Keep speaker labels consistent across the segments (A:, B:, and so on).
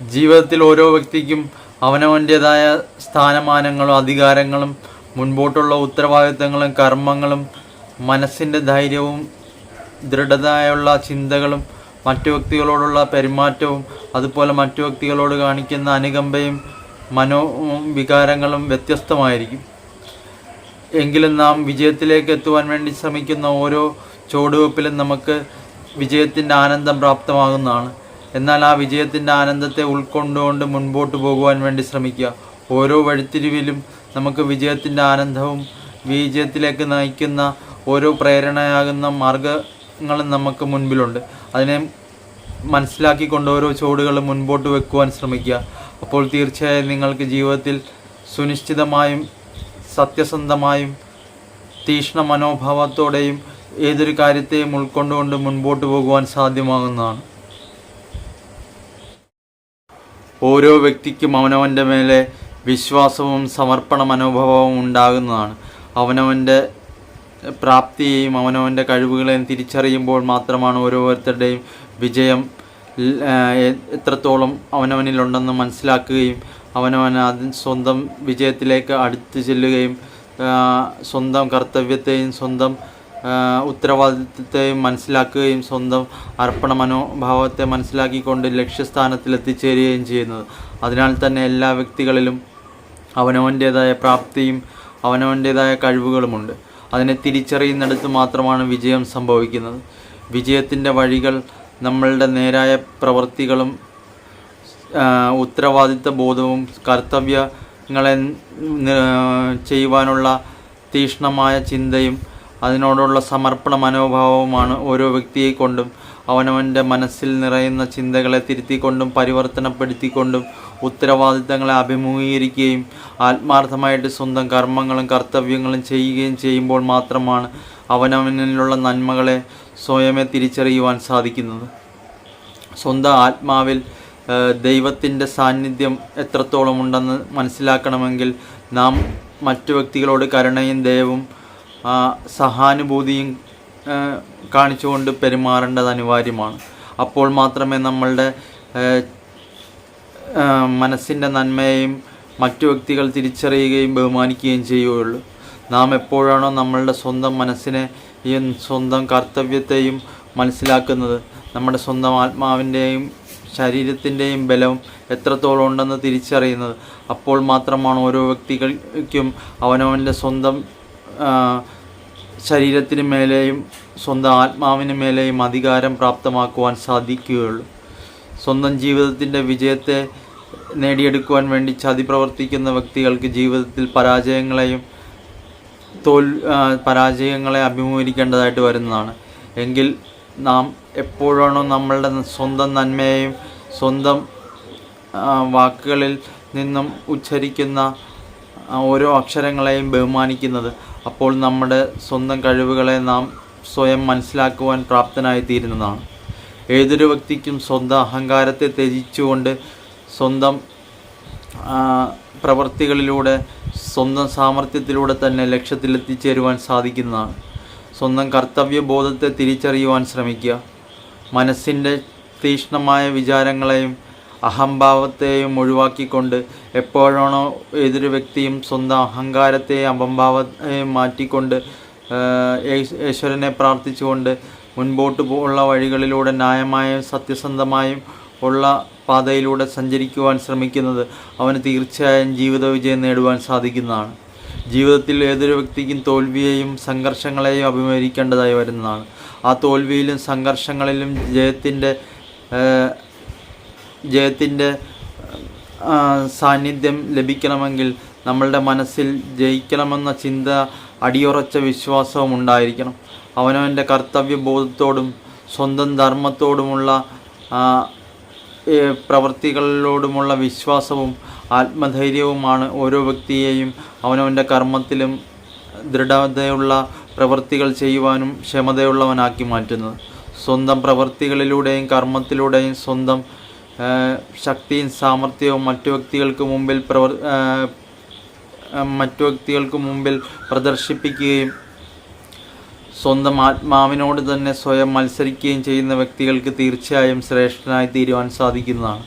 A: ജീവിതത്തിൽ ഓരോ വ്യക്തിക്കും അവനവന്റേതായ സ്ഥാനമാനങ്ങളും അധികാരങ്ങളും മുൻപോട്ടുള്ള ഉത്തരവാദിത്തങ്ങളും കർമ്മങ്ങളും മനസ്സിന്റെ ധൈര്യവും ദൃഢതയുള്ള ചിന്തകളും മറ്റു വ്യക്തികളോടുള്ള പെരുമാറ്റവും അതുപോലെ മറ്റു വ്യക്തികളോട് കാണിക്കുന്ന അനുകമ്പയും മനോ വികാരങ്ങളും വ്യത്യസ്തമായിരിക്കും. എങ്കിലും നാം വിജയത്തിലേക്ക് എത്തുവാൻ വേണ്ടി ശ്രമിക്കുന്ന ഓരോ ചുവടുവെപ്പിലും നമുക്ക് വിജയത്തിന്റെ ആനന്ദം പ്രാപ്തമാകുന്നതാണ്. എന്നാൽ ആ വിജയത്തിന്റെ ആനന്ദത്തെ ഉൾക്കൊണ്ടുകൊണ്ട് മുൻപോട്ട് പോകുവാൻ വേണ്ടി ശ്രമിക്കുക. ഓരോ വഴിത്തിരിവിലും നമുക്ക് വിജയത്തിന്റെ ആനന്ദവും വിജയത്തിലേക്ക് നയിക്കുന്ന ഓരോ പ്രേരണയാകുന്ന മാർഗങ്ങളും നമുക്ക് മുൻപിലുണ്ട്. അതിനെ മനസ്സിലാക്കിക്കൊണ്ട് ഓരോ ചുവടുകളും മുൻപോട്ട് വെക്കുവാൻ ശ്രമിക്കുക. അപ്പോൾ തീർച്ചയായും നിങ്ങൾക്ക് ജീവിതത്തിൽ സുനിശ്ചിതമായും സത്യസന്ധമായും തീക്ഷ്ണ മനോഭാവത്തോടെയും ഏതൊരു കാര്യത്തെയും ഉൾക്കൊണ്ടുകൊണ്ട് മുൻപോട്ട് പോകുവാൻ സാധ്യമാകുന്നതാണ്. ഓരോ വ്യക്തിക്കും അവനവന്റെ മേലെ വിശ്വാസവും സമർപ്പണ മനോഭാവവും ഉണ്ടാകുന്നതാണ്. അവനവന്റെ പ്രാപ്തിയെയും അവനവന്റെ കഴിവുകളെയും തിരിച്ചറിയുമ്പോൾ മാത്രമാണ് ഓരോരുത്തരുടെയും വിജയം എത്രത്തോളം അവനവനിലുണ്ടെന്ന് മനസ്സിലാക്കുകയും അവനവൻ അതിന് സ്വന്തം വിജയത്തിലേക്ക് അടുത്തു ചെല്ലുകയും സ്വന്തം കർത്തവ്യത്തെയും സ്വന്തം ആ, ഉത്തരവാദിത്വത്തെയും മനസ്സിലാക്കുകയും സ്വന്തം അർപ്പണ മനോഭാവത്തെ മനസ്സിലാക്കിക്കൊണ്ട് ലക്ഷ്യസ്ഥാനത്തിൽ എത്തിച്ചേരുകയും ചെയ്യുന്നത്. അതിനാൽ തന്നെ എല്ലാ വ്യക്തികളിലും അവനവന്റേതായ പ്രാപ്തിയും അവനവന്റേതായ കഴിവുകളുമുണ്ട്. അതിനെ തിരിച്ചറിയുന്നിടത്ത് മാത്രമാണ് വിജയം സംഭവിക്കുന്നത്. വിജയത്തിന്റെ വഴികൾ നമ്മളുടെ നേരായ പ്രവൃത്തികളും ഉത്തരവാദിത്വ ബോധവും കർത്തവ്യങ്ങളെ ചെയ്യുവാനുള്ള തീക്ഷ്ണമായ ചിന്തയും അതിനോടുള്ള സമർപ്പണ മനോഭാവവുമാണ് ഓരോ വ്യക്തിയെ കൊണ്ടും അവനവന്റെ മനസ്സിൽ നിറയുന്ന ചിന്തകളെ തിരുത്തിക്കൊണ്ടും പരിവർത്തനപ്പെടുത്തിക്കൊണ്ടും ഉത്തരവാദിത്തങ്ങളെ അഭിമുഖീകരിക്കുകയും ആത്മാർത്ഥമായിട്ട് സ്വന്തം കർമ്മങ്ങളും കർത്തവ്യങ്ങളും ചെയ്യുകയും ചെയ്യുമ്പോൾ മാത്രമാണ് അവനവനിലുള്ള നന്മകളെ സ്വയമേ തിരിച്ചറിയുവാൻ സാധിക്കുന്നത്. സ്വന്തം ആത്മാവിൽ ദൈവത്തിന്റെ സാന്നിധ്യം എത്രത്തോളം ഉണ്ടെന്ന് മനസ്സിലാക്കണമെങ്കിൽ നാം മറ്റു വ്യക്തികളോട് കരുണയും ദയവും സഹാനുഭൂതിയും കാണിച്ചുകൊണ്ട് പെരുമാറേണ്ടത് അനിവാര്യമാണ്. അപ്പോൾ മാത്രമേ നമ്മളുടെ മനസ്സിന്റെ നന്മയെയും മറ്റു വ്യക്തികൾ തിരിച്ചറിയുകയും ബഹുമാനിക്കുകയും ചെയ്യുകയുള്ളൂ. നാം എപ്പോഴാണോ നമ്മളുടെ സ്വന്തം മനസ്സിനെ ഈ സ്വന്തം കർത്തവ്യത്തെയും മനസ്സിലാക്കുന്നത് നമ്മുടെ സ്വന്തം ആത്മാവിന്റെയും ശരീരത്തിന്റെയും ബലം എത്രത്തോളം ഉണ്ടെന്ന് തിരിച്ചറിയുന്നത് അപ്പോൾ മാത്രമാണ് ഓരോ വ്യക്തികൾക്കും അവനവന്റെ സ്വന്തം ശരീരത്തിന് മേലെയും സ്വന്തം ആത്മാവിന് മേലെയും അധികാരം പ്രാപ്തമാക്കുവാൻ സാധിക്കുകയുള്ളൂ. സ്വന്തം ജീവിതത്തിന്റെ വിജയത്തെ നേടിയെടുക്കുവാൻ വേണ്ടി ചതി പ്രവർത്തിക്കുന്ന വ്യക്തികൾക്ക് ജീവിതത്തിൽ പരാജയങ്ങളെയും തോൽ പരാജയങ്ങളെ അഭിമുഖീകരിക്കേണ്ടതായിട്ട് വരുന്നതാണ്. എങ്കിൽ നാം എപ്പോഴാണോ നമ്മളുടെ സ്വന്തം നന്മയെയും സ്വന്തം വാക്കുകളിൽ നിന്നും ഉച്ചരിക്കുന്ന ഓരോ അക്ഷരങ്ങളെയും ബഹുമാനിക്കുന്നത് അപ്പോൾ നമ്മുടെ സ്വന്തം കഴിവുകളെ നാം സ്വയം മനസ്സിലാക്കുവാൻ പ്രാപ്തനായി തീരുന്നതാണ് ഏതൊരു വ്യക്തിക്കും സ്വന്തം അഹങ്കാരത്തെ ത്യജിച്ചുകൊണ്ട് സ്വന്തം പ്രവൃത്തികളിലൂടെ സ്വന്തം സാമർഥ്യത്തിലൂടെ തന്നെ ലക്ഷ്യത്തിലെത്തിച്ചേരുവാൻ സാധിക്കുന്നതാണ്. സ്വന്തം കർത്തവ്യബോധത്തെ തിരിച്ചറിയുവാൻ ശ്രമിക്കുക. മനസ്സിന്റെ തീക്ഷ്ണമായ വിചാരങ്ങളെയും അഹംഭാവത്തെയും ഒഴിവാക്കിക്കൊണ്ട് എപ്പോഴാണോ ഏതൊരു വ്യക്തിയും സ്വന്തം അഹങ്കാരത്തെയും അഹംഭാവത്തെയും മാറ്റിക്കൊണ്ട് ഈശ്വരനെ പ്രാർത്ഥിച്ചുകൊണ്ട് മുൻപോട്ട് ഉള്ള വഴികളിലൂടെ ന്യായമായും സത്യസന്ധമായും ഉള്ള പാതയിലൂടെ സഞ്ചരിക്കുവാൻ ശ്രമിക്കുന്നത് അവന് തീർച്ചയായും ജീവിത വിജയം നേടുവാൻ സാധിക്കുന്നതാണ്. ജീവിതത്തിൽ ഏതൊരു വ്യക്തിക്കും തോൽവിയെയും സംഘർഷങ്ങളെയും അഭിമുഖീകരിക്കേണ്ടതായി വരുന്നതാണ്. ആ തോൽവിയിലും സംഘർഷങ്ങളിലും ജയത്തിന്റെ ജയത്തിന്റെ സാന്നിധ്യം ലഭിക്കണമെങ്കിൽ നമ്മളുടെ മനസ്സിൽ ജയിക്കണമെന്ന ചിന്ത അടിയുറച്ച വിശ്വാസവും ഉണ്ടായിരിക്കണം. അവനവന്റെ കർത്തവ്യബോധത്തോടും സ്വന്തം ധർമ്മത്തോടുമുള്ള പ്രവൃത്തികളിലോടുമുള്ള വിശ്വാസവും ആത്മധൈര്യവുമാണ് ഓരോ വ്യക്തിയെയും അവനവന്റെ കർമ്മത്തിലും ദൃഢതയുള്ള പ്രവൃത്തികൾ ചെയ്യുവാനും ക്ഷമതയുള്ളവനാക്കി മാറ്റുന്നത്. സ്വന്തം പ്രവൃത്തികളിലൂടെയും കർമ്മത്തിലൂടെയും സ്വന്തം ശക്തിയും സാമർഥ്യവും മറ്റു വ്യക്തികൾക്ക് മുമ്പിൽ പ്രവർ മറ്റു വ്യക്തികൾക്ക് മുമ്പിൽ പ്രദർശിപ്പിക്കുകയും സ്വന്തം ആത്മാവിനോട് തന്നെ സ്വയം മത്സരിക്കുകയും ചെയ്യുന്ന വ്യക്തികൾക്ക് തീർച്ചയായും ശ്രേഷ്ഠനായി തീരുവാൻ സാധിക്കുന്നതാണ്.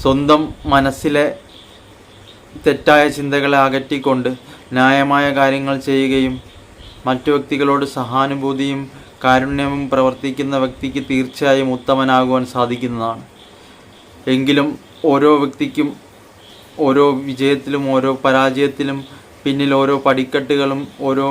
A: സ്വന്തം മനസ്സിലെ തെറ്റായ ചിന്തകളെ അകറ്റിക്കൊണ്ട് ന്യായമായ കാര്യങ്ങൾ ചെയ്യുകയും മറ്റു വ്യക്തികളോട് സഹാനുഭൂതിയും കാരുണ്യവും പ്രവർത്തിക്കുന്ന വ്യക്തിക്ക് തീർച്ചയായും ഉത്തമനാകുവാൻ സാധിക്കുന്നതാണ്. എങ്കിലും ഓരോ വ്യക്തിക്കും ഓരോ വിജയത്തിലും ഓരോ പരാജയത്തിലും പിന്നിൽ ഓരോ പടിക്കെട്ടുകളും ഓരോ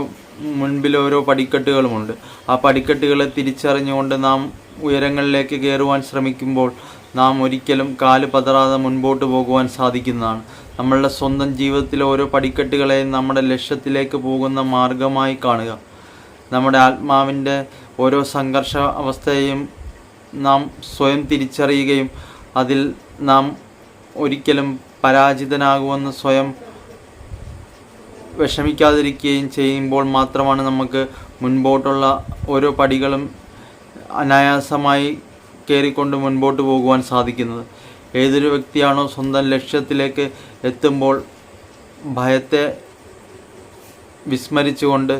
A: മുൻപിൽ ഓരോ പടിക്കെട്ടുകളുമുണ്ട് ആ പടിക്കെട്ടുകളെ തിരിച്ചറിഞ്ഞുകൊണ്ട് നാം ഉയരങ്ങളിലേക്ക് കയറുവാൻ ശ്രമിക്കുമ്പോൾ നാം ഒരിക്കലും കാൽ പതറാതെ മുൻപോട്ട് പോകുവാൻ സാധിക്കുന്നതാണ്. നമ്മളുടെ സ്വന്തം ജീവിതത്തിലെ ഓരോ പടിക്കെട്ടുകളെയും നമ്മുടെ ലക്ഷ്യത്തിലേക്ക് പോകുന്ന മാർഗമായി കാണുക. നമ്മുടെ ആത്മാവിന്റെ ഓരോ സംഘർഷ അവസ്ഥയെയും നാം സ്വയം തിരിച്ചറിയുകയും അതിൽ നാം ഒരിക്കലും പരാജിതനാകുമെന്ന് സ്വയം വിഷമിക്കാതിരിക്കുകയും ചെയ്യുമ്പോൾ മാത്രമാണ് നമുക്ക് മുൻപോട്ടുള്ള ഓരോ പടികളും അനായാസമായി കയറിക്കൊണ്ട് മുൻപോട്ട് പോകുവാൻ സാധിക്കുന്നത്. ഏതൊരു വ്യക്തിയാണോ സ്വന്തം ലക്ഷ്യത്തിലേക്ക് എത്തുമ്പോൾ ഭയത്തെ വിസ്മരിച്ചുകൊണ്ട്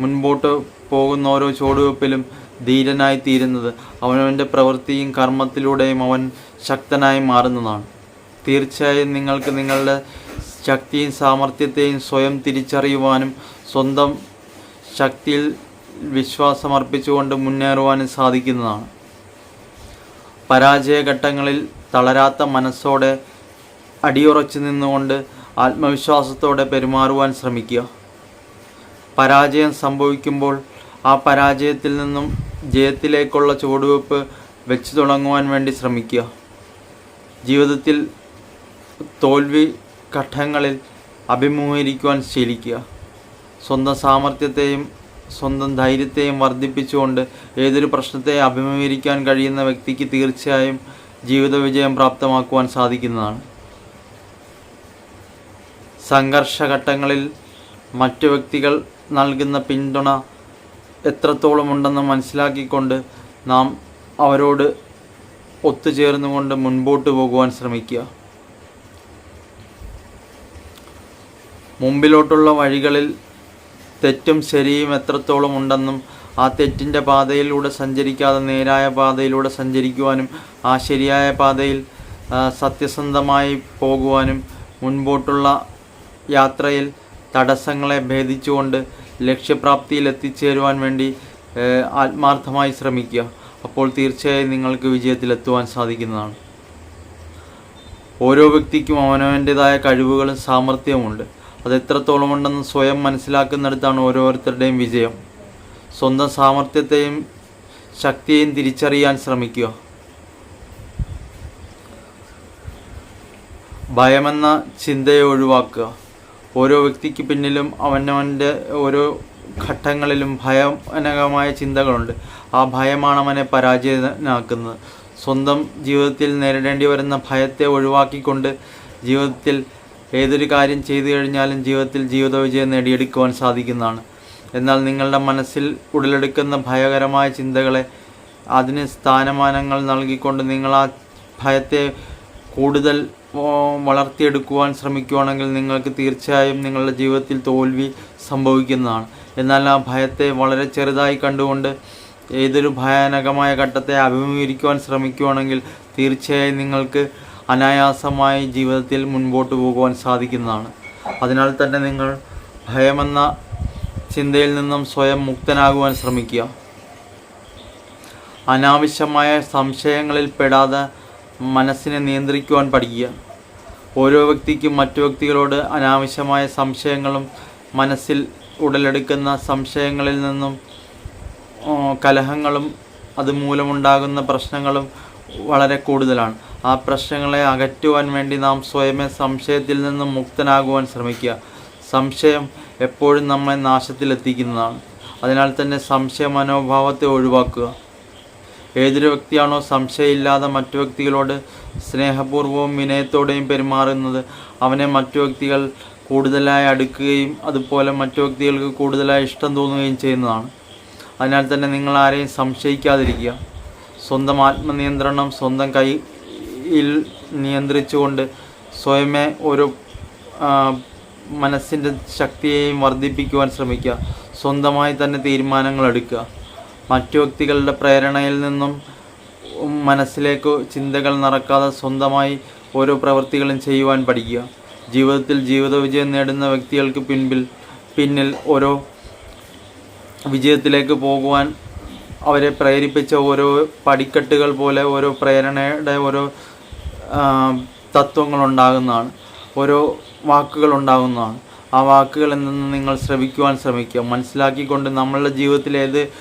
A: മുൻപോട്ട് പോകുന്ന ഓരോ ചുവടുവെപ്പിലും ധീരനായി തീരുന്നത് അവനവന്റെ പ്രവൃത്തിയും കർമ്മത്തിലൂടെയും അവൻ ശക്തനായി മാറുന്നതാണ്. തീർച്ചയായും നിങ്ങൾക്ക് നിങ്ങളുടെ ശക്തിയും സാമർഥ്യത്തെയും സ്വയം തിരിച്ചറിയുവാനും സ്വന്തം ശക്തിയിൽ വിശ്വാസമർപ്പിച്ചുകൊണ്ട് മുന്നേറുവാനും സാധിക്കുന്നതാണ്. പരാജയഘട്ടങ്ങളിൽ തളരാത്ത മനസ്സോടെ അടിയുറച്ചു നിന്നുകൊണ്ട് ആത്മവിശ്വാസത്തോടെ പെരുമാറുവാൻ ശ്രമിക്കുക. പരാജയം സംഭവിക്കുമ്പോൾ ആ പരാജയത്തിൽ നിന്നും ജയത്തിലേക്കുള്ള ചുവടുവെപ്പ് വെച്ച് തുടങ്ങുവാൻ വേണ്ടി ശ്രമിക്കുക. ജീവിതത്തിൽ തോൽവി ഘട്ടങ്ങളിൽ അഭിമുഖീകരിക്കുവാൻ ശീലിക്കുക. സ്വന്തം സാമർഥ്യത്തെയും സ്വന്തം ധൈര്യത്തെയും വർദ്ധിപ്പിച്ചുകൊണ്ട് ഏതൊരു പ്രശ്നത്തെ അഭിമുഖീകരിക്കാൻ കഴിയുന്ന വ്യക്തിക്ക് തീർച്ചയായും ജീവിത വിജയം പ്രാപ്തമാക്കുവാൻ സാധിക്കുന്നതാണ്. സംഘർഷഘട്ടങ്ങളിൽ മറ്റു വ്യക്തികൾ നൽകുന്ന പിന്തുണ എത്രത്തോളം ഉണ്ടെന്ന് മനസ്സിലാക്കിക്കൊണ്ട് നാം അവരോട് ഒത്തുചേർന്നുകൊണ്ട് മുൻപോട്ട് പോകുവാൻ ശ്രമിക്കുക. മുമ്പിലോട്ടുള്ള വഴികളിൽ തെറ്റും ശരിയും എത്രത്തോളം ഉണ്ടെന്നും ആ തെറ്റിന്റെ പാതയിലൂടെ സഞ്ചരിക്കാതെ നേരായ പാതയിലൂടെ സഞ്ചരിക്കുവാനും ആ ശരിയായ പാതയിൽ സത്യസന്ധമായി പോകുവാനും മുൻപോട്ടുള്ള യാത്രയിൽ തടസ്സങ്ങളെ ഭേദിച്ചുകൊണ്ട് ലക്ഷ്യപ്രാപ്തിയിൽ എത്തിച്ചേരുവാൻ വേണ്ടി ആത്മാർത്ഥമായി ശ്രമിക്കുക. അപ്പോൾ തീർച്ചയായും നിങ്ങൾക്ക് വിജയത്തിലെത്തുവാൻ സാധിക്കുന്നതാണ്. ഓരോ വ്യക്തിക്കും അവനവന്റെതായ കഴിവുകളും സാമർഥ്യവുമുണ്ട്. അത് എത്രത്തോളം ഉണ്ടെന്ന് സ്വയം മനസ്സിലാക്കുന്നിടത്താണ് ഓരോരുത്തരുടെയും വിജയം. സ്വന്തം സാമർഥ്യത്തെയും ശക്തിയെയും തിരിച്ചറിയാൻ ശ്രമിക്കുക. ഭയമെന്ന ചിന്തയെ ഒഴിവാക്കുക. ഓരോ വ്യക്തിക്ക് പിന്നിലും അവനവന്റെ ഓരോ ഘട്ടങ്ങളിലും ഭയാനകമായ ചിന്തകളുണ്ട്. ആ ഭയമാണ് അവനെ പരാജയനാക്കുന്നത്. സ്വന്തം ജീവിതത്തിൽ നേരിടേണ്ടി വരുന്ന ഭയത്തെ ഒഴിവാക്കിക്കൊണ്ട് ജീവിതത്തിൽ ഏതൊരു കാര്യം ചെയ്തു കഴിഞ്ഞാലും ജീവിതത്തിൽ ജീവിത വിജയം നേടിയെടുക്കുവാൻ സാധിക്കുന്നതാണ്. എന്നാൽ നിങ്ങളുടെ മനസ്സിൽ ഉടലെടുക്കുന്ന ഭയകരമായ ചിന്തകളെ അതിന് സ്ഥാനമാനങ്ങൾ നൽകിക്കൊണ്ട് നിങ്ങൾ ആ ഭയത്തെ കൂടുതൽ വളർത്തിയെടുക്കുവാൻ ശ്രമിക്കുകയാണെങ്കിൽ നിങ്ങൾക്ക് തീർച്ചയായും നിങ്ങളുടെ ജീവിതത്തിൽ തോൽവി സംഭവിക്കുന്നതാണ്. എന്നാൽ ആ ഭയത്തെ വളരെ ചെറുതായി കണ്ടുകൊണ്ട് ഏതൊരു ഭയാനകമായ ഘട്ടത്തെ അഭിമുഖീകരിക്കുവാൻ ശ്രമിക്കുകയാണെങ്കിൽ തീർച്ചയായും നിങ്ങൾക്ക് അനായാസമായി ജീവിതത്തിൽ മുൻപോട്ട് പോകുവാൻ സാധിക്കുന്നതാണ്. അതിനാൽ തന്നെ നിങ്ങൾ ഭയമെന്ന ചിന്തയിൽ നിന്നും സ്വയം മുക്തനാകുവാൻ ശ്രമിക്കുക. അനാവശ്യമായ സംശയങ്ങളിൽ പെടാതെ മനസ്സിനെ നിയന്ത്രിക്കുവാൻ പഠിക്കുക. ഓരോ വ്യക്തിക്കും മറ്റു വ്യക്തികളോട് അനാവശ്യമായ സംശയങ്ങളും മനസ്സിൽ ഉടലെടുക്കുന്ന സംശയങ്ങളിൽ നിന്നും കലഹങ്ങളും അതുമൂലമുണ്ടാകുന്ന പ്രശ്നങ്ങളും വളരെ കൂടുതലാണ്. ആ പ്രശ്നങ്ങളെ അകറ്റുവാൻ വേണ്ടി നാം സ്വയമേ സംശയത്തിൽ നിന്നും മുക്തനാകുവാൻ ശ്രമിക്കുക. സംശയം എപ്പോഴും നമ്മെ നാശത്തിലെത്തിക്കുന്നതാണ്. അതിനാൽ തന്നെ സംശയ മനോഭാവത്തെ ഒഴിവാക്കുക. ഏതൊരു വ്യക്തിയാണോ സംശയമില്ലാതെ മറ്റു വ്യക്തികളോട് സ്നേഹപൂർവവും വിനയത്തോടെയും പെരുമാറുന്നത് അവനെ മറ്റു വ്യക്തികൾ കൂടുതലായി അടുക്കുകയും അതുപോലെ മറ്റു വ്യക്തികൾക്ക് കൂടുതലായി ഇഷ്ടം തോന്നുകയും ചെയ്യുന്നതാണ്. അതിനാൽ തന്നെ നിങ്ങൾ ആരെയും സംശയിക്കാതിരിക്കുക. സ്വന്തം ആത്മനിയന്ത്രണം സ്വന്തം കൈയിൽ നിയന്ത്രിച്ചുകൊണ്ട് സ്വയമേ ഒരു മനസ്സിന്റെ ശക്തിയെയും വർദ്ധിപ്പിക്കുവാൻ ശ്രമിക്കുക. സ്വന്തമായി തന്നെ തീരുമാനങ്ങൾ എടുക്കുക. മറ്റു വ്യക്തികളുടെ പ്രേരണയിൽ നിന്നും മനസ്സിലേക്ക് ചിന്തകൾ നടക്കാതെ സ്വന്തമായി ഓരോ പ്രവൃത്തികളും ചെയ്യുവാൻ പഠിക്കുക. ജീവിതത്തിൽ ജീവിത വിജയം നേടുന്ന വ്യക്തികൾക്ക് പിൻപിൽ പിന്നിൽ ഓരോ വിജയത്തിലേക്ക് പോകുവാൻ അവരെ പ്രേരിപ്പിച്ച ഓരോ പടിക്കെട്ടുകൾ പോലെ ഓരോ പ്രേരണയുടെ ഓരോ തത്വങ്ങൾ ഉണ്ടാകുന്നതാണ്. ഓരോ വാക്കുകൾ ഉണ്ടാകുന്നതാണ്. ആ വാക്കുകളിൽ നിന്ന് നിങ്ങൾ ശ്രവിക്കുവാൻ ശ്രമിക്കുക. മനസ്സിലാക്കിക്കൊണ്ട് നമ്മളുടെ ജീവിതത്തിൽ ഏത്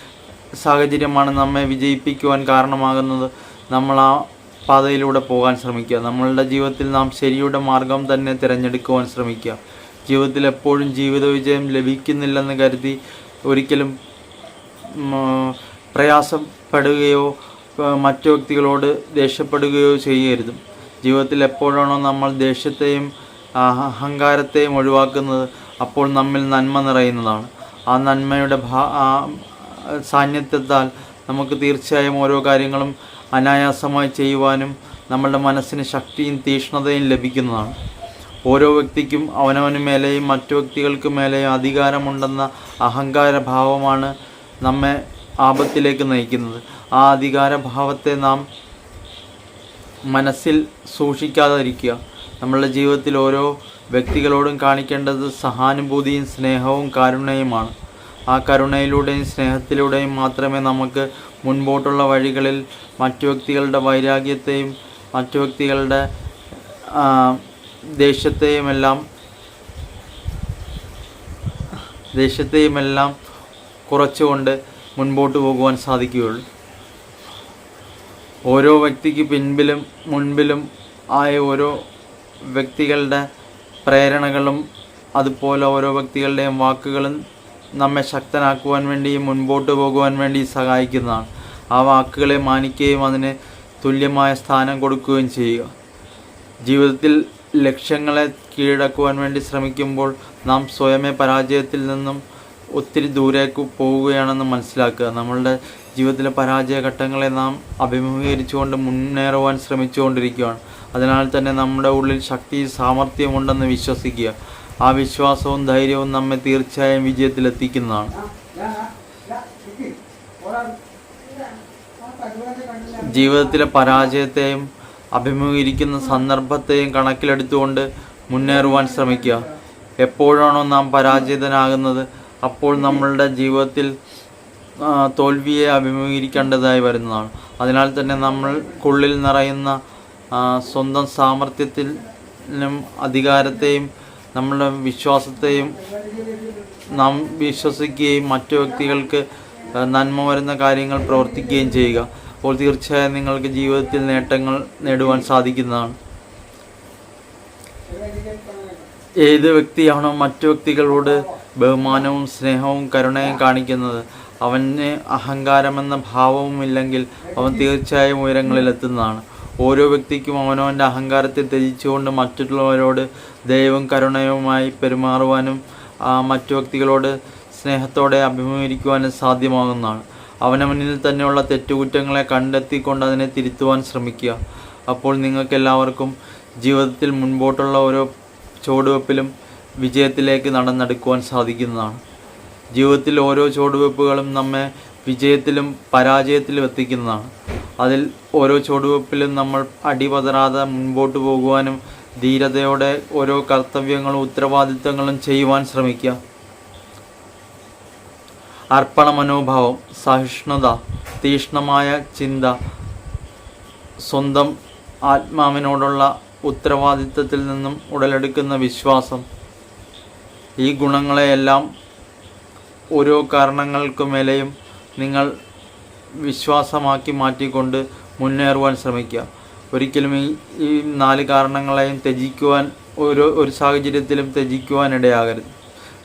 A: സാഹചര്യമാണ് നമ്മെ വിജയിപ്പിക്കുവാൻ കാരണമാകുന്നത്. നമ്മൾ ആ പാതയിലൂടെ പോകാൻ ശ്രമിക്കുക. നമ്മളുടെ ജീവിതത്തിൽ നാം ശരിയുടെ മാർഗം തന്നെ തിരഞ്ഞെടുക്കുവാൻ ശ്രമിക്കുക. ജീവിതത്തിൽ എപ്പോഴും ജീവിത വിജയം ലഭിക്കുന്നില്ലെന്ന് കരുതി ഒരിക്കലും പ്രയാസപ്പെടുകയോ മറ്റു വ്യക്തികളോട് ദേഷ്യപ്പെടുകയോ ചെയ്യരുത്. ജീവിതത്തിൽ എപ്പോഴാണോ നമ്മൾ ദേഷ്യത്തെയും അഹങ്കാരത്തെയും ഒഴിവാക്കുന്നത് അപ്പോൾ നമ്മിൽ നന്മ നിറയുന്നതാണ്. ആ നന്മയുടെ ഭാ സാന്നിധ്യത്താൽ നമുക്ക് തീർച്ചയായും ഓരോ കാര്യങ്ങളും അനായാസമായി ചെയ്യുവാനും നമ്മളുടെ മനസ്സിന് ശക്തിയും തീഷ്ണതയും ലഭിക്കുന്നതാണ്. ഓരോ വ്യക്തിക്കും അവനവന് മേലെയും മറ്റു വ്യക്തികൾക്ക് മേലെയും അധികാരമുണ്ടെന്ന അഹങ്കാര ഭാവമാണ് നമ്മെ ആപത്തിലേക്ക് നയിക്കുന്നത്. ആ അധികാരഭാവത്തെ നാം മനസ്സിൽ സൂക്ഷിക്കാതിരിക്കുക. നമ്മളുടെ ജീവിതത്തിൽ ഓരോ വ്യക്തികളോടും കാണിക്കേണ്ടത് സഹാനുഭൂതിയും സ്നേഹവും കാരുണ്യവുമാണ് ആ കരുണയിലൂടെയും സ്നേഹത്തിലൂടെയും മാത്രമേ നമുക്ക് മുൻപോട്ടുള്ള വഴികളിൽ മറ്റു വ്യക്തികളുടെ വൈരാഗ്യത്തെയും മറ്റു വ്യക്തികളുടെ ദേഷ്യത്തെയുമെല്ലാം ദേഷ്യത്തെയുമെല്ലാം കുറച്ചുകൊണ്ട് മുൻപോട്ട് പോകുവാൻ സാധിക്കുകയുള്ളൂ. ഓരോ വ്യക്തിക്ക് പിൻപിലും മുൻപിലും ആയ ഓരോ വ്യക്തികളുടെ പ്രേരണകളും അതുപോലെ ഓരോ വ്യക്തികളുടെയും വാക്കുകളും നമ്മെ ശക്തനാക്കുവാൻ വേണ്ടി മുൻപോട്ട് പോകുവാൻ വേണ്ടി സഹായിക്കുന്നതാണ്. ആ വാക്കുകളെ മാനിക്കുകയും അതിന് തുല്യമായ സ്ഥാനം കൊടുക്കുകയും ചെയ്യുക. ജീവിതത്തിൽ ലക്ഷ്യങ്ങളെ കീഴടക്കുവാൻ വേണ്ടി ശ്രമിക്കുമ്പോൾ നാം സ്വയമേ പരാജയത്തിൽ നിന്നും ഒത്തിരി ദൂരേക്ക് പോവുകയാണെന്ന് മനസ്സിലാക്കുക. നമ്മളുടെ ജീവിതത്തിലെ പരാജയ ഘട്ടങ്ങളെ നാം അഭിമുഖീകരിച്ചുകൊണ്ട് മുന്നേറുവാൻ ശ്രമിച്ചുകൊണ്ടിരിക്കുകയാണ്. അതിനാൽ തന്നെ നമ്മുടെ ഉള്ളിൽ ശക്തി സാമർഥ്യമുണ്ടെന്ന് വിശ്വസിക്കുക. ആ വിശ്വാസവും ധൈര്യവും നമ്മെ തീർച്ചയായും വിജയത്തിലെത്തിക്കുന്നതാണ്. ജീവിതത്തിലെ പരാജയത്തെയും അഭിമുഖീകരിക്കുന്ന സന്ദർഭത്തെയും കണക്കിലെടുത്തുകൊണ്ട് മുന്നേറുവാൻ ശ്രമിക്കുക. എപ്പോഴാണോ നാം പരാജിതനാകുന്നത് അപ്പോൾ നമ്മളുടെ ജീവിതത്തിൽ തോൽവിയെ അഭിമുഖീകരിക്കേണ്ടതായി വരുന്നതാണ്. അതിനാൽ തന്നെ നമ്മൾക്കുള്ളിൽ നിറയുന്ന സ്വന്തം സാമർത്ഥ്യത്തിനും അധികാരത്തെയും നമ്മളുടെ വിശ്വാസത്തെയും നാം വിശ്വസിക്കുകയും മറ്റു വ്യക്തികൾക്ക് നന്മ വരുന്ന കാര്യങ്ങൾ പ്രവർത്തിക്കുകയും ചെയ്യുക. അപ്പോൾ തീർച്ചയായും നിങ്ങൾക്ക് ജീവിതത്തിൽ നേട്ടങ്ങൾ നേടുവാൻ സാധിക്കുന്നതാണ്. ഏത് വ്യക്തിയാണോ മറ്റു വ്യക്തികളോട് ബഹുമാനവും സ്നേഹവും കരുണയും കാണിക്കുന്നത് അവന് അഹങ്കാരമെന്ന ഭാവവുമില്ലെങ്കിൽ അവൻ തീർച്ചയായും ഉയരങ്ങളിലെത്തുന്നതാണ്. ഓരോ വ്യക്തിക്കും അവനവന്റെ അഹങ്കാരത്തെ ത്യജിച്ചുകൊണ്ട് മറ്റുള്ളവരോട് ദൈവം കരുണയുമായി പെരുമാറുവാനും മറ്റു വ്യക്തികളോട് സ്നേഹത്തോടെ അഭിമുഖീകരിക്കുവാനും സാധ്യമാകുന്നതാണ്. അവനവനിൽ തന്നെയുള്ള തെറ്റുകുറ്റങ്ങളെ കണ്ടെത്തിക്കൊണ്ട് അതിനെ തിരുത്തുവാൻ ശ്രമിക്കുക. അപ്പോൾ നിങ്ങൾക്കെല്ലാവർക്കും ജീവിതത്തിൽ മുൻപോട്ടുള്ള ഓരോ ചുവടുവെപ്പിലും വിജയത്തിലേക്ക് നടന്നെടുക്കുവാൻ സാധിക്കുന്നതാണ്. ജീവിതത്തിൽ ഓരോ ചുവടുവെപ്പുകളും നമ്മെ വിജയത്തിലും പരാജയത്തിലും എത്തിക്കുന്നതാണ്. അതിൽ ഓരോ ചുവടുവെപ്പിലും നമ്മൾ അടിപതറാതെ മുൻപോട്ട് പോകുവാനും ധീരതയോടെ ഓരോ കർത്തവ്യങ്ങളും ഉത്തരവാദിത്തങ്ങളും ചെയ്യുവാൻ ശ്രമിക്കുക. അർപ്പണ മനോഭാവം സഹിഷ്ണുത തീക്ഷ്ണമായ ചിന്ത സ്വന്തം ആത്മാവിനോടുള്ള ഉത്തരവാദിത്തത്തിൽ നിന്നും ഉടലെടുക്കുന്ന വിശ്വാസം. ഈ ഗുണങ്ങളെയെല്ലാം ഓരോ കാരണങ്ങൾക്കുമേലെയും നിങ്ങൾ വിശ്വാസമാക്കി മാറ്റിക്കൊണ്ട് മുന്നേറുവാൻ ശ്രമിക്കുക. ഒരിക്കലും ഈ നാല് കാരണങ്ങളെയും ത്യജിക്കുവാൻ ഒരു ഒരു സാഹചര്യത്തിലും ത്യജിക്കുവാൻ ഇടയാകരുത്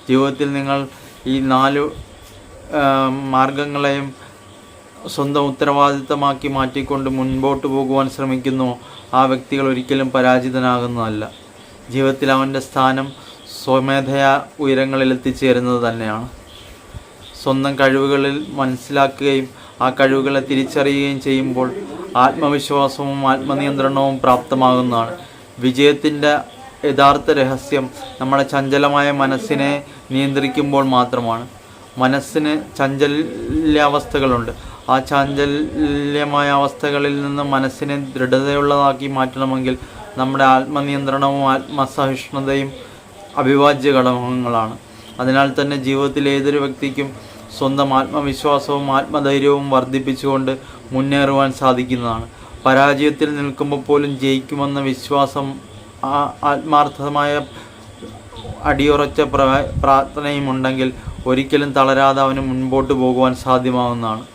A: ജീവിതത്തിൽ നിങ്ങൾ ഈ നാല് മാർഗങ്ങളെയും സ്വന്തം ഉത്തരവാദിത്തമാക്കി മാറ്റിക്കൊണ്ട് മുൻപോട്ട് പോകുവാൻ ശ്രമിക്കുന്നു. ആ വ്യക്തികൾ ഒരിക്കലും പരാജിതനാകുന്നതല്ല. ജീവിതത്തിൽ അവന്റെ സ്ഥാനം സ്വമേധയാ ഉയരങ്ങളിൽ എത്തിച്ചേരുന്നത് തന്നെയാണ്. സ്വന്തം കഴിവുകളിൽ മനസ്സിലാക്കുകയും ആ കഴിവുകളെ തിരിച്ചറിയുകയും ചെയ്യുമ്പോൾ ആത്മവിശ്വാസവും ആത്മനിയന്ത്രണവും പ്രാപ്തമാകുന്നതാണ്. വിജയത്തിന്റെ യഥാർത്ഥ രഹസ്യം നമ്മുടെ ചഞ്ചലമായ മനസ്സിനെ നിയന്ത്രിക്കുമ്പോൾ മാത്രമാണ്. മനസ്സിന് ചഞ്ചല്യാവസ്ഥകളുണ്ട് ആ ചാഞ്ചല്യമായ അവസ്ഥകളിൽ നിന്ന് മനസ്സിനെ ദൃഢതയുള്ളതാക്കി മാറ്റണമെങ്കിൽ നമ്മുടെ ആത്മനിയന്ത്രണവും ആത്മസഹിഷ്ണുതയും അവിഭാജ്യ ഘടകങ്ങളാണ് അതിനാൽ തന്നെ ജീവിതത്തിൽ ഏതൊരു വ്യക്തിക്കും സ്വന്തം ആത്മവിശ്വാസവും ആത്മധൈര്യവും വർദ്ധിപ്പിച്ചുകൊണ്ട് മുന്നേറുവാൻ സാധിക്കുന്നതാണ്. പരാജയത്തിൽ നിൽക്കുമ്പോൾ പോലും ജയിക്കുമെന്ന വിശ്വാസം ആത്മാർത്ഥമായ അടിയുറച്ച പ്ര- പ്രാർത്ഥനയും ഉണ്ടെങ്കിൽ ഒരിക്കലും തളരാതെ അവന് മുൻപോട്ട് പോകുവാൻ സാധ്യമാവുന്നതാണ്.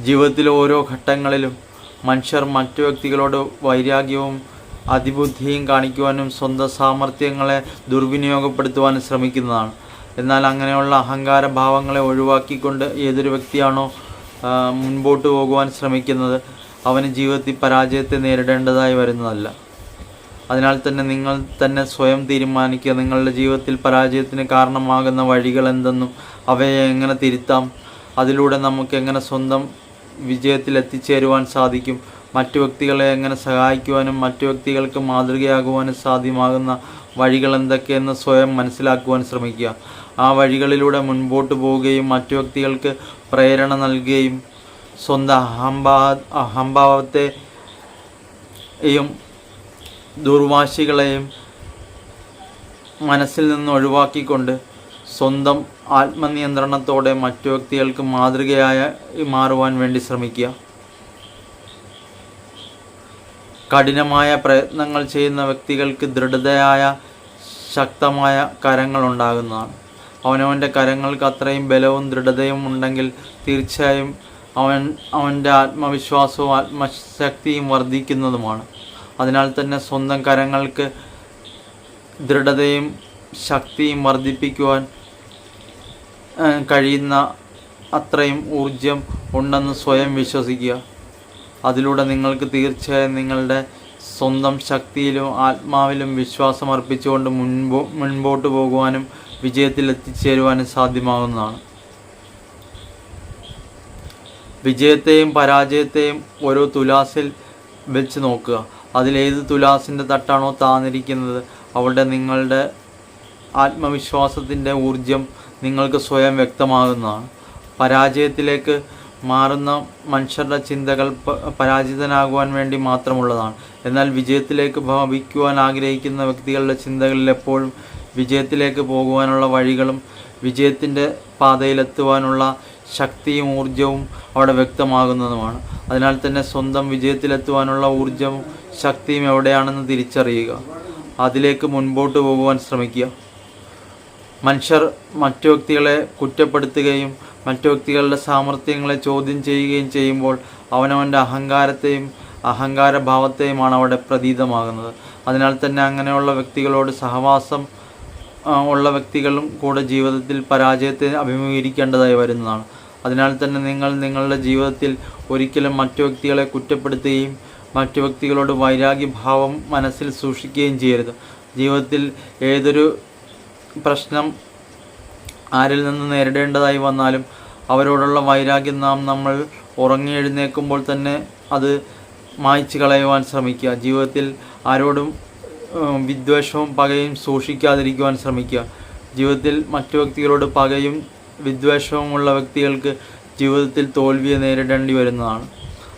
A: ജീവിതത്തിലെ ഓരോ ഘട്ടങ്ങളിലും മനുഷ്യർ മറ്റു വ്യക്തികളോട് വൈരാഗ്യവും അതിബുദ്ധിയും കാണിക്കുവാനും സ്വന്തം സാമർഥ്യങ്ങളെ ദുർവിനിയോഗപ്പെടുത്തുവാനും ശ്രമിക്കുന്നതാണ്. എന്നാൽ അങ്ങനെയുള്ള അഹങ്കാര ഭാവങ്ങളെ ഒഴിവാക്കിക്കൊണ്ട് ഏതൊരു വ്യക്തിയാണോ മുൻപോട്ട് പോകുവാൻ ശ്രമിക്കുന്നത് അവന് ജീവിതത്തിൽ പരാജയത്തെ നേരിടേണ്ടതായി വരുന്നതല്ല. അതിനാൽ തന്നെ നിങ്ങൾ തന്നെ സ്വയം തീരുമാനിക്കുക. നിങ്ങളുടെ ജീവിതത്തിൽ പരാജയത്തിന് കാരണമാകുന്ന വഴികൾ എന്തെന്നും അവയെ എങ്ങനെ തിരുത്താം അതിലൂടെ നമുക്ക് എങ്ങനെ സ്വന്തം വിജയത്തിൽ എത്തിച്ചേരുവാൻ സാധിക്കും മറ്റു വ്യക്തികളെ എങ്ങനെ സഹായിക്കുവാനും മറ്റു വ്യക്തികൾക്ക് മാതൃകയാകുവാനും സാധ്യമാകുന്ന വഴികൾ എന്തൊക്കെയെന്ന് സ്വയം മനസ്സിലാക്കുവാൻ ശ്രമിക്കുക. ആ വഴികളിലൂടെ മുൻപോട്ട് പോവുകയും മറ്റു വ്യക്തികൾക്ക് പ്രേരണ നൽകുകയും സ്വന്തം അഹംഭാ അഹംഭാവത്തെയും ദുർവാശികളെയും മനസ്സിൽ നിന്ന് ഒഴിവാക്കിക്കൊണ്ട് സ്വന്തം ആത്മനിയന്ത്രണത്തോടെ മറ്റു വ്യക്തികൾക്ക് മാതൃകയായ മാറുവാൻ വേണ്ടി ശ്രമിക്കുക. കഠിനമായ പ്രയത്നങ്ങൾ ചെയ്യുന്ന വ്യക്തികൾക്ക് ദൃഢതയായ ശക്തമായ കരങ്ങൾ ഉണ്ടാകുന്നതാണ്. അവനവന്റെ കരങ്ങൾക്ക് അത്രയും ബലവും ദൃഢതയും ഉണ്ടെങ്കിൽ തീർച്ചയായും അവൻ അവന്റെ ആത്മവിശ്വാസവും ആത്മശക്തിയും വർദ്ധിക്കുന്നതുമാണ്. അതിനാൽ തന്നെ സ്വന്തം കരങ്ങൾക്ക് ദൃഢതയും ശക്തിയും വർദ്ധിപ്പിക്കുവാൻ കഴിയുന്ന അത്രയും ഊർജം ഉണ്ടെന്ന് സ്വയം വിശ്വസിക്കുക. അതിലൂടെ നിങ്ങൾക്ക് തീർച്ചയായും നിങ്ങളുടെ സ്വന്തം ശക്തിയിലും ആത്മാവിലും വിശ്വാസം അർപ്പിച്ചുകൊണ്ട് മുൻപോ മുൻപോട്ട് പോകുവാനും വിജയത്തിൽ എത്തിച്ചേരുവാനും സാധ്യമാകുന്നതാണ്. വിജയത്തെയും പരാജയത്തെയും ഓരോ തുലാസിൽ വെച്ച് നോക്കുക. അതിലേത് തുലാസിന്റെ തട്ടാണോ താന്നിരിക്കുന്നത്? അവിടെ നിങ്ങളുടെ ആത്മവിശ്വാസത്തിന്റെ ഊർജം നിങ്ങൾക്ക് സ്വയം വ്യക്തമാകുന്നതാണ്. പരാജയത്തിലേക്ക് മാറുന്ന മനുഷ്യരുടെ ചിന്തകൾ പരാജിതനാകുവാൻ വേണ്ടി മാത്രമുള്ളതാണ്. എന്നാൽ വിജയത്തിലേക്ക് ഭാവിക്കുവാൻ ആഗ്രഹിക്കുന്ന വ്യക്തികളുടെ ചിന്തകളിൽ എപ്പോഴും വിജയത്തിലേക്ക് പോകുവാനുള്ള വഴികളും വിജയത്തിന്റെ പാതയിലെത്തുവാനുള്ള ശക്തിയും ഊർജവും അവിടെ വ്യക്തമാകുന്നതുമാണ്. അതിനാൽ തന്നെ സ്വന്തം വിജയത്തിലെത്തുവാനുള്ള ഊർജവും ശക്തിയും എവിടെയാണെന്ന് തിരിച്ചറിയുക. അതിലേക്ക് മുൻപോട്ട് പോകുവാൻ ശ്രമിക്കുക. മനുഷ്യർ മറ്റു വ്യക്തികളെ കുറ്റപ്പെടുത്തുകയും മറ്റു വ്യക്തികളുടെ സാമർഥ്യങ്ങളെ ചോദ്യം ചെയ്യുകയും ചെയ്യുമ്പോൾ അവനവന്റെ അഹങ്കാരത്തെയും അഹങ്കാരഭാവത്തെയുമാണ് അവിടെ പ്രതീതമാകുന്നത്. അതിനാൽ തന്നെ അങ്ങനെയുള്ള വ്യക്തികളോട് സഹവാസം ഉള്ള വ്യക്തികളും കൂടെ ജീവിതത്തിൽ പരാജയത്തെ അഭിമുഖീകരിക്കേണ്ടതായി വരുന്നതാണ്. അതിനാൽ തന്നെ നിങ്ങൾ നിങ്ങളുടെ ജീവിതത്തിൽ ഒരിക്കലും മറ്റു വ്യക്തികളെ കുറ്റപ്പെടുത്തുകയും മറ്റു വ്യക്തികളോട് വൈരാഗ്യഭാവം മനസ്സിൽ സൂക്ഷിക്കുകയും ചെയ്യരുത്. ജീവിതത്തിൽ ഏതൊരു പ്രശ്നം ആരിൽ നിന്ന് നേരിടേണ്ടതായി വന്നാലും അവരോടുള്ള വൈരാഗ്യം നാം നമ്മൾ ഉറങ്ങി എഴുന്നേൽക്കുമ്പോൾ തന്നെ അത് മായ്ച്ചു കളയുവാൻ ശ്രമിക്കുക. ജീവിതത്തിൽ ആരോടും വിദ്വേഷവും പകയും സൂക്ഷിക്കാതിരിക്കുവാൻ ശ്രമിക്കുക. ജീവിതത്തിൽ മറ്റു വ്യക്തികളോട് പകയും വിദ്വേഷവും ഉള്ള വ്യക്തികൾക്ക് ജീവിതത്തിൽ തോൽവിയെ നേരിടേണ്ടി വരുന്നതാണ്.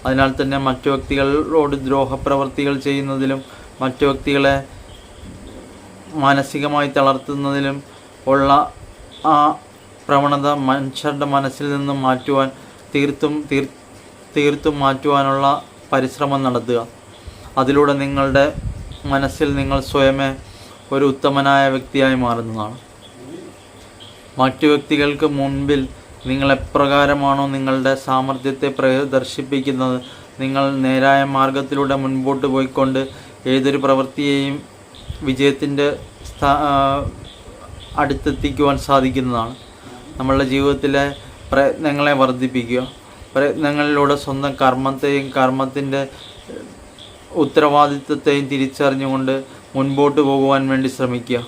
A: അതിനാൽ തന്നെ മറ്റു വ്യക്തികളോട് ദ്രോഹപ്രവർത്തികൾ ചെയ്യുന്നതിലും മറ്റു വ്യക്തികളെ മാനസികമായി തളർത്തുന്നതിലും ഉള്ള ആ പ്രവണത മനുഷ്യരുടെ മനസ്സിൽ നിന്നും മാറ്റുവാൻ തീർത്തും തീർ തീർത്തും മാറ്റുവാനുള്ള പരിശ്രമം നടത്തുക. അതിലൂടെ നിങ്ങളുടെ മനസ്സിൽ നിങ്ങൾ സ്വയമേ ഒരു ഉത്തമനായ വ്യക്തിയായി മാറുന്നതാണ്. മറ്റു വ്യക്തികൾക്ക് മുൻപിൽ നിങ്ങൾ എപ്രകാരമാണോ നിങ്ങളുടെ സാമർഥ്യത്തെ പ്രദർശിപ്പിക്കുന്നത് നിങ്ങൾ നേരായ മാർഗത്തിലൂടെ മുൻപോട്ട് പോയിക്കൊണ്ട് ഏതൊരു പ്രവൃത്തിയെയും വിജയത്തിന്റെ അടുത്തെത്തിക്കുവാൻ സാധിക്കുന്നതാണ്. നമ്മളുടെ ജീവിതത്തിലെ പ്രയത്നങ്ങളെ വർദ്ധിപ്പിക്കുക പ്രയത്നങ്ങളിലൂടെ സ്വന്തം കർമ്മത്തെയും കർമ്മത്തിന്റെ ഉത്തരവാദിത്വത്തെയും തിരിച്ചറിഞ്ഞുകൊണ്ട് മുൻപോട്ട് പോകുവാൻ വേണ്ടി ശ്രമിക്കുക.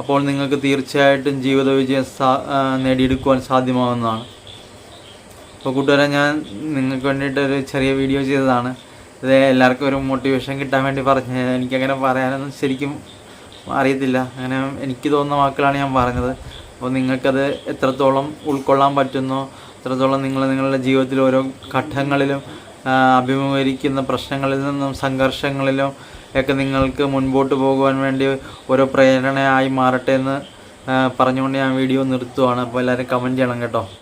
A: അപ്പോൾ നിങ്ങൾക്ക് തീർച്ചയായിട്ടും ജീവിത വിജയം സാ നേടിയെടുക്കുവാൻ സാധ്യമാകുന്നതാണ് അപ്പോൾ കൂട്ടുകാരെ ഞാൻ നിങ്ങൾക്ക് വേണ്ടിയിട്ടൊരു ചെറിയ വീഡിയോ ചെയ്തതാണ്. ഇത് എല്ലാവർക്കും ഒരു മോട്ടിവേഷൻ കിട്ടാൻ വേണ്ടി പറഞ്ഞ എനിക്കങ്ങനെ പറയാനൊന്നും ശരിക്കും അറിയത്തില്ല. അങ്ങനെ എനിക്ക് തോന്നുന്ന വാക്കുകളാണ് ഞാൻ പറഞ്ഞത്. അപ്പോൾ നിങ്ങൾക്കത് എത്രത്തോളം ഉൾക്കൊള്ളാൻ പറ്റുന്നോ അത്രത്തോളം നിങ്ങൾ നിങ്ങളുടെ ജീവിതത്തിൽ ഓരോ ഘട്ടങ്ങളിലും അഭിമുഖീകരിക്കുന്ന പ്രശ്നങ്ങളിൽ നിന്നും സംഘർഷങ്ങളിലും ഒക്കെ നിങ്ങൾക്ക് മുൻപോട്ട് പോകുവാൻ വേണ്ടി ഒരു പ്രേരണയായി മാറട്ടെ എന്ന് പറഞ്ഞുകൊണ്ട് ഞാൻ വീഡിയോ നിർത്തുവാണ്. അപ്പോൾ എല്ലാവരും കമന്റ് ചെയ്യണം കേട്ടോ.